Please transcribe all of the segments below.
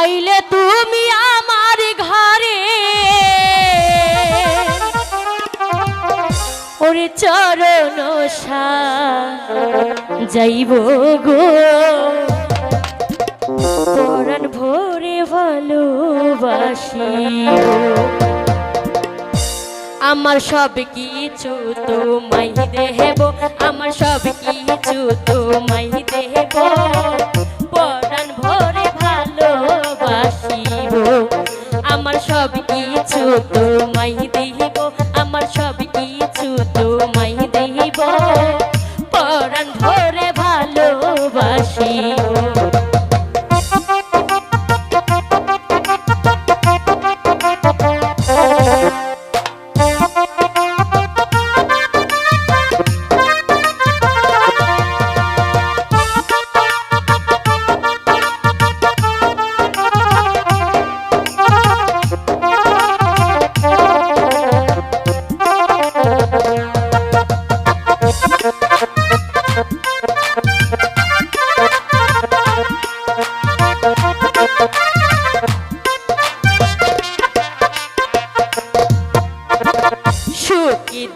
আইলে তুমি আমার ঘরে। ওরে চরণ যাইব গো। পরাণ ভরে ভালোবাসি আমার সব কিছু তোমায় দেব, আমার সব কিছু তোমায় দেব। আমার সব কিছু তোমায় দেব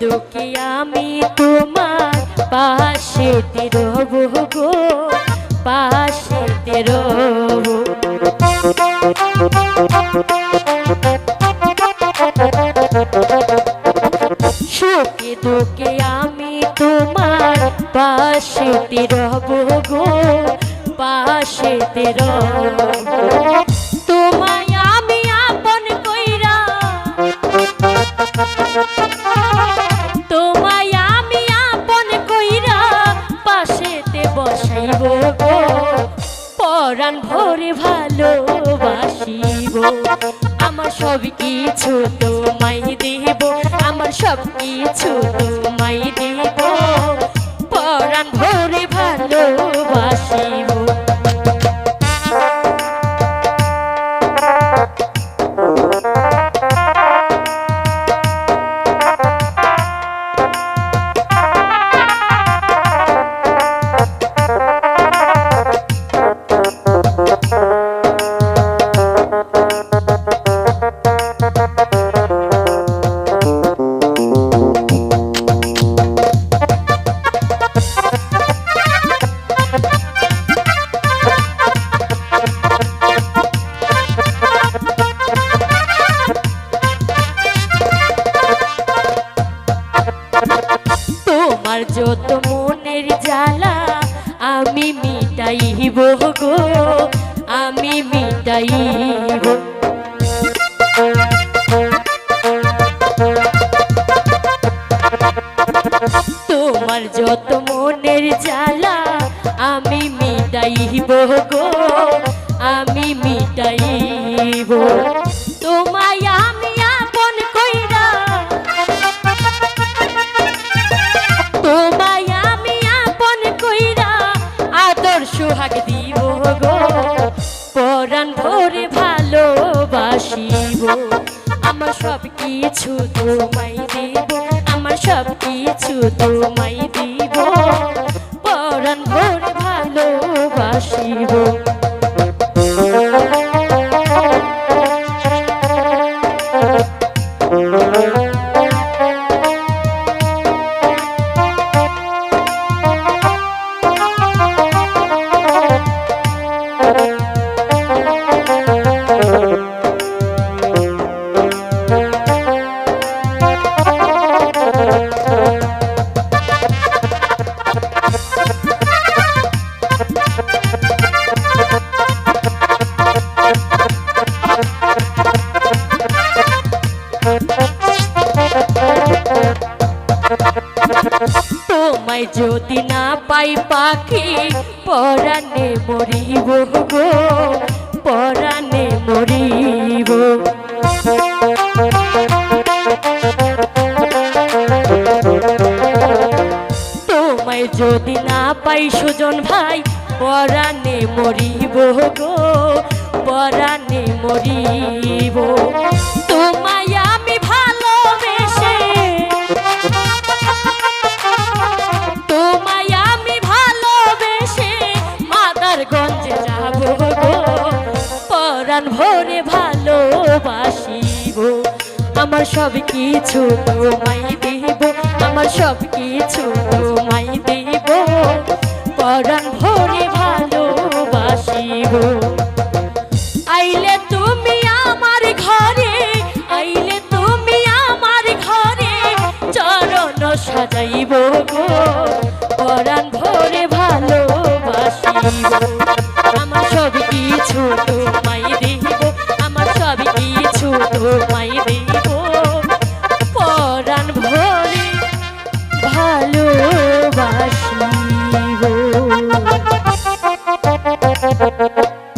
দুঃখী আমি তোমার পাশে রব গো? পাশে রব সুখী দুঃখী আমি তোমার পাশে রব গো? পাশে রব পরাণ ভরে ভালোবাসিব। আমার সব কিছু তোমায় দেব, আমার সব কিছু তোমায় দেব। পরাণ ভরে ভালোবাসিব তোমার যত মনের জ্বালা, আমি মিটাইব গো, আমি মিটাইব। তোমার যত মনের জ্বালা, আমি মিটাইব গো, আমি মিটাইব। সব কিছু তোমায় দিব আমার সব কিছু তোমায় দিব। পরাণ ভরে ভালোবাসিব। তোমায় যদি না পাই পাখি, পরাণে মরিব গো, পরাণে মরিব। তোমায় যদি না পাই সুজন ভাই, পরাণে মরিব গো, পরাণে মরিব। তোমায় আমার সব কিছু তোমায় দেব, আমার সব কিছু তোমায় দেব। পরাণ ভরে ভালোবাসিব। আইলে তুমি আমার ঘরে, আইলে তুমি আমার ঘরে, চরণ সাজাইব গো। ভরে ভালোবাসিব। আমার সব কিছু তোমায় দিব, আমার সব কিছু তোমায়